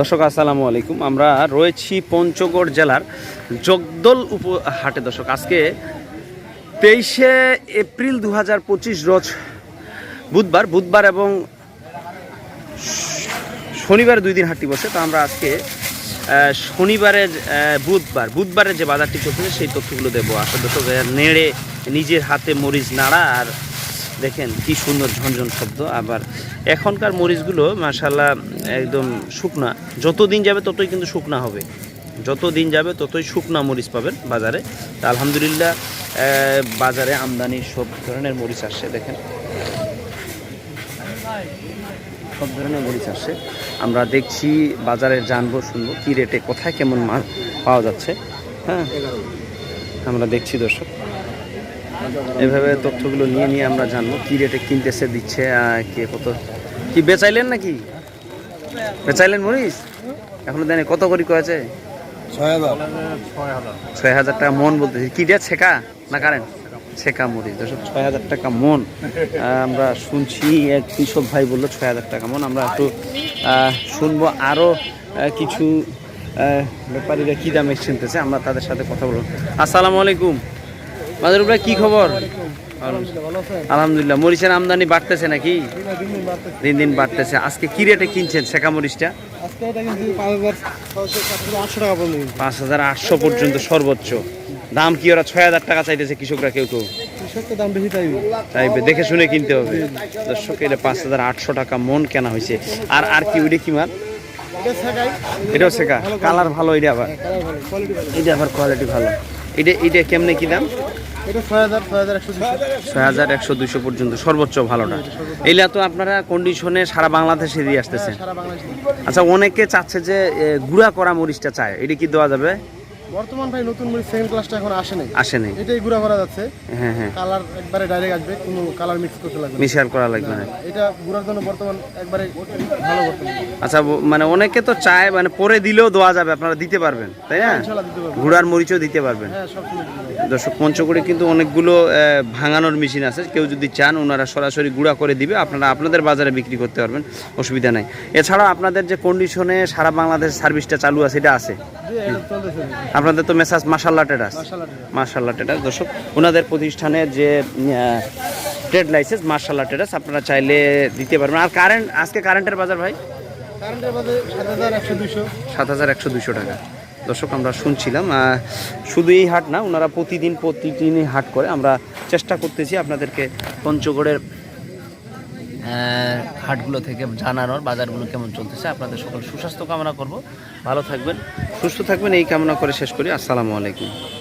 দর্শক, আসসালামু আলাইকুম। আমরা রয়েছি পঞ্চগড় জেলার জগদল উপ হাটে। দর্শক, আজকে তেইশে এপ্রিল দু হাজার পঁচিশ রোজ বুধবার বুধবার এবং শনিবার দুই দিন হাটটি বসে। তো আমরা আজকে শনিবারের বুধবার, বুধবারের যে বাজারটি চলতেছে, সেই তথ্যগুলো দেবো। আসলে দর্শক নেড়ে, নিজের হাতে মরিচ, নাড়া আর দেখেন কি সুন্দর ঝনঝন শব্দ। আবার এখনকার মরিচগুলো মাসাল্লাহ একদম শুকনা। যত দিন যাবে ততই কিন্তু শুকনা হবে। যত দিন যাবে ততই শুকনা মরিচ পাবেন বাজারে। তা আলহামদুলিল্লাহ বাজারে আমদানি সব ধরনের মরিচ আসছে, দেখেন। সব ধরনের মরিচ আসছে। আমরা দেখছি, বাজারে জানব, শুনব কী রেটে, কোথায় কেমন মাল পাওয়া যাচ্ছে। হ্যাঁ? আমরা দেখছি, দর্শক। এভাবে তথ্যগুলো নিয়ে নিয়ে আমরা জানব। কি রেটে কিনতেছে দিচ্ছে কে কত? কি বেচাইলেন নাকি? বেচাইলেন মরিচ এখনও দেন কত করি কয়েছে? ছয় হাজার। টাকা মন বলতেছি। কি দিয়ে ছেকা না কারেন্ট ছেকা মরিচ দর্শক ছয় হাজার টাকা মন। আমরা শুনছি এক কৃষক ভাই বলল ছয় হাজার টাকা মন। আমরা একটু শুনব আরও কিছু ব্যাপারীরা কী দামে চিনতেছে আমরা তাদের সাথে কথা বলব। আসসালামু আলাইকুম। মাদুর ভাই কি খবর? আলহামদুলিল্লাহ মরিচের আমদানি বাড়তেছে নাকি? দিন দিন বাড়তেছে। আজকে কি রেটে কিনছেন শেখা মরিচটা? পাঁচ হাজার আটশো পর্যন্ত সর্বোচ্চ। দাম কি ওরা ছয় হাজার টাকা চাইতেছে কৃষকরা কেউ কেউ? চাইবে। দেখে শুনে কিনতে হবে। দর্শক এটা পাঁচ হাজার আটশো টাকা মন কেনা হয়েছে। আর আর কি ওইটা কি শেখাই এটাও শেখা? কালার ভালো এটা আবার? ভালো এটা আবার কোয়ালিটি ভালো। এটা এটা কেমনে কি দাম? এটা ছয় হাজার একশো দুশো। পর্যন্ত সর্বোচ্চ ভালোটা। এইটা তো আপনারা কন্ডিশনে সারা বাংলাদেশে দিয়ে আসতেছেন আচ্ছা অনেকে চাচ্ছে যে গুঁড়া করা মরিচটা চায়। এটা কি দেওয়া যাবে? বর্তমান ভাই নতুন মরিচ সেকেন্ড ক্লাসটা এখন আসে নাই। আসে নেই। এটাই গুঁড়া করা যাচ্ছে। হ্যাঁ হ্যাঁ। কালার একবারে ডাইরেক্ট আসবে কোনো কালার মিক্স করতে লাগবে মিশাল করা লাগবে না। এটা গুঁড়ার জন্য বর্তমান একবারে ভালো বর্তমান। আচ্ছা মানে অনেকে তো চায় মানে পরে দিলেও দেওয়া যাবে আপনারা দিতে পারবেন তাই না? মরিচও দিতে পারবেন। হ্যাঁ দর্শক পঞ্চগড়ে কিন্তু অনেকগুলো ভাঙানোর মেশিন আছে। কেউ যদি চান ওনারা সরাসরি গুঁড়া করে দিবে আপনারা আপনাদের বাজারে বিক্রি করতে পারবেন অসুবিধা নাই। এছাড়াও আপনাদের যে কন্ডিশনে সারা বাংলাদেশ সার্ভিসটা চালু আছে এটা আছে। আপনাদের তো মেসাজ মাসাল্লা টেরাস। মার্শাল্লাহ টেরাস। দর্শক ওনাদের প্রতিষ্ঠানের যে ট্রেড লাইসেন্স মার্শাল্লাহ টেরাস আপনারা চাইলে দিতে পারবেন। আর কারেন্ট আজকে কারেন্টের বাজার ভাই? সাত হাজার একশো দুশো টাকা। দর্শক আমরা শুনছিলাম শুধু এই হাট না ওনারা প্রতিদিন প্রতিদিনই হাট করে। আমরা চেষ্টা করতেছি আপনাদেরকে পঞ্চগড়ের হাটগুলো থেকে জানানোর বাজারগুলো কেমন চলতেছে? আপনাদের সকল সুস্বাস্থ্য কামনা করব। ভালো থাকবেন। সুস্থ থাকবেন, এই কামনা করে শেষ করি। আসসালামু আলাইকুম।